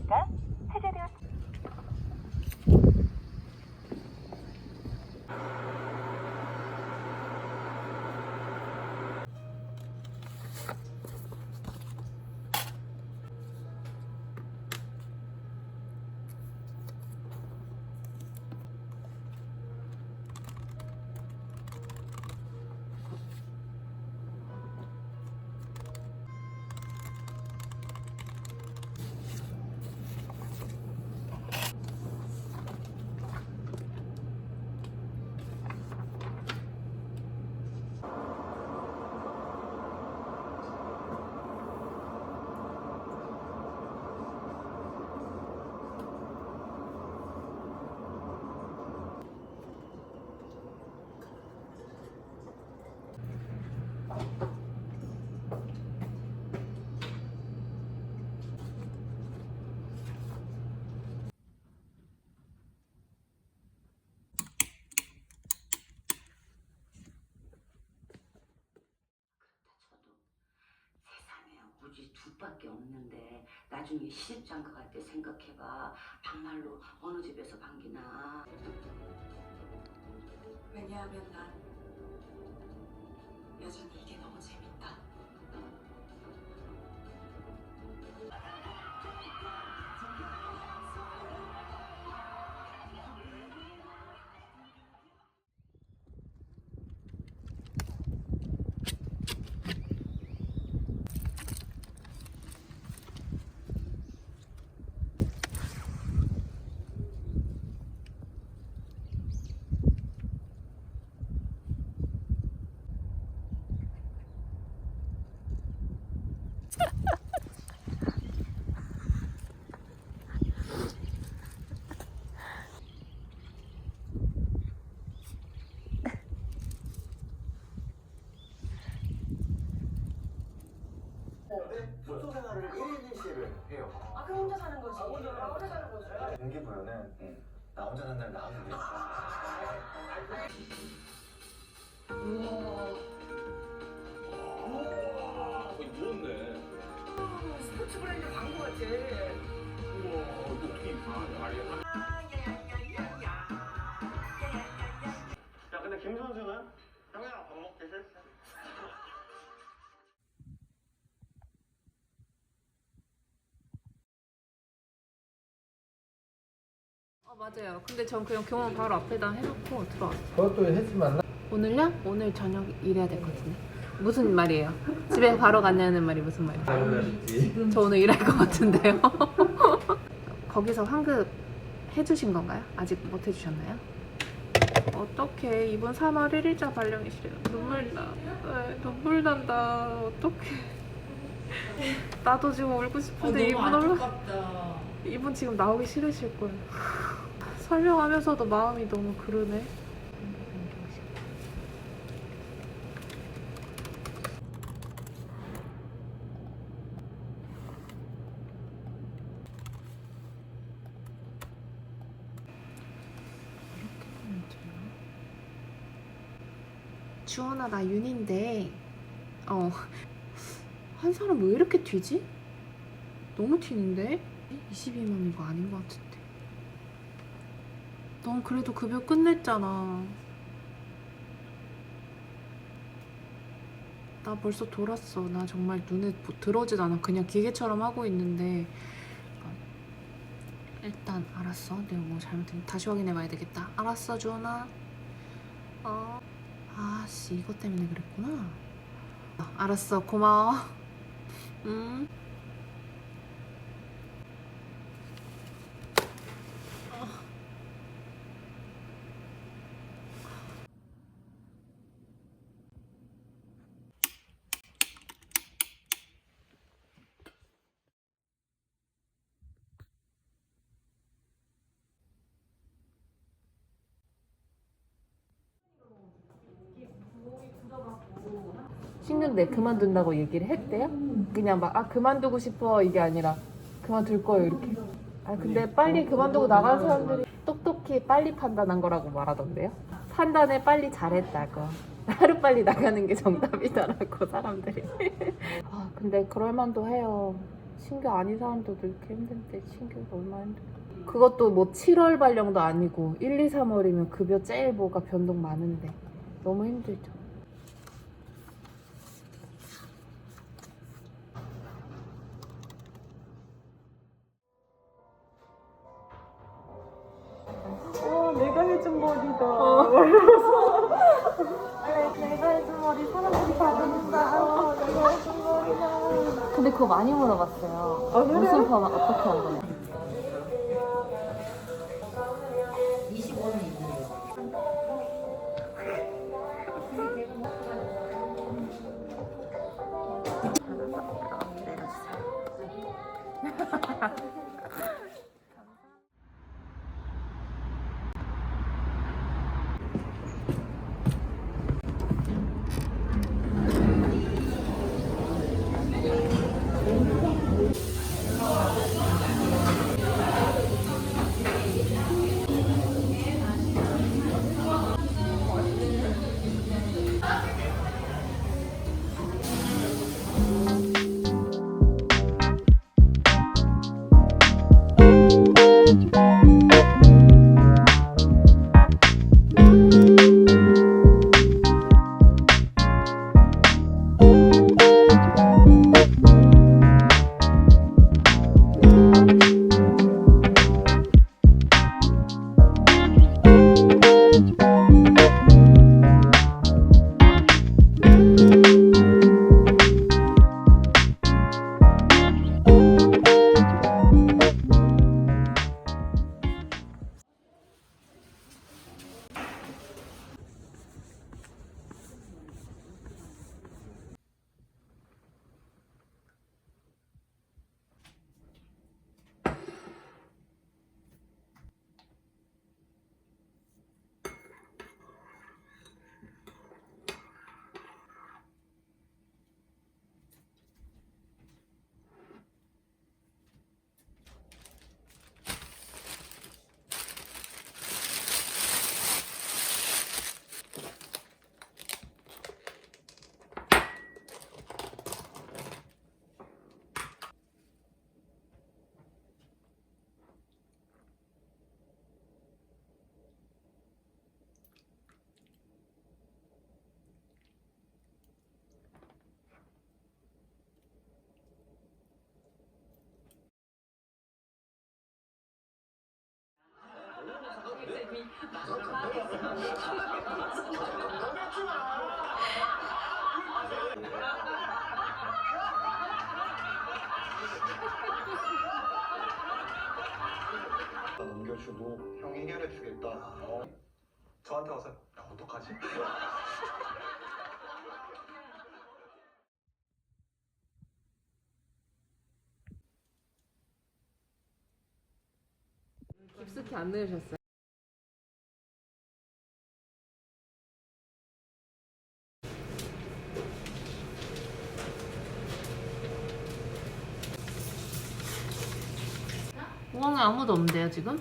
okay? 둘밖에 없는데 나중에 시집장가 갈 때 생각해봐. 막말로 어느 집에서 반기나. 왜냐하면 난 여전히 이게 너무 재밌다. 생활을 1인 1실을 해요. 아 그럼 혼자 사는 거지. 아, 혼자 사는 거지. 동기부여는 나 혼자 산다는 나하는 게 거의 누웠네. 스포츠 브랜드 광고 같아. 우와, 이거 어떻게 아, 알 맞아요. 근데 전 그냥 경험 바로 앞에다 해놓고 들어왔어요. 그것도 했지만 나 오늘요? 오늘 저녁 일해야 될 것 같은데. 무슨 말이에요? 집에 바로 갔냐는 말이 무슨 말이에요? 당연하지. 저 오늘 일할 것 같은데요. 거기서 환급 해주신 건가요? 아직 못 해주셨나요? 어떡해 이번 3월 1일자 발령이시래요. 눈물 나. 네, 눈물 난다. 어떡해. 나도 지금 울고 싶은데 이분 얼마 이분 지금 나오기 싫으실 거예요. 설명하면서도 마음이 너무 그러네. 주원아 나 윤인데 어 한 사람 왜 이렇게 튀지? 너무 튀는데? 22만 이거 아닌 것 같은데 넌 그래도 급여 끝냈잖아. 나 벌써 돌았어. 나 정말 눈에 보- 들어오지도 않아. 그냥 기계처럼 하고 있는데. 어, 일단 알았어. 내가 뭐 잘못했면 다시 확인해 봐야 되겠다. 알았어 주원아. 어. 아씨 이것 때문에 그랬구나. 아, 알았어. 고마워. 음 신근데 그만둔다고 얘기를 했대요? 그냥 막 아 그만두고 싶어 이게 아니라 그만둘 거예요 이렇게. 아 근데 빨리 그만두고 나간 사람들이 똑똑히 빨리 판단한 거라고 말하던데요? 판단을 빨리 잘했다고. 하루 빨리 나가는 게 정답이더라고 사람들이. 아 근데 그럴 만도 해요. 신규 아닌 사람들도 이렇게 힘든데 신규가 얼마나 힘들어. 그것도 뭐 7월 발령도 아니고 1, 2, 3월이면 급여 제일 뭐가 변동 많은데 너무 힘들죠. 그거 많이 물어봤어요. 아, 그래요? 무슨 펌 어떻게 한 거예요? 25는 있네요. 내려주세요. 냐? 넘겨주고 형 해결해 주겠다. 어. 저한테 와서 야 어떡하지? 깊숙이 안 넣으셨어요? 아무도 없는데요 지금?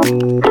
Música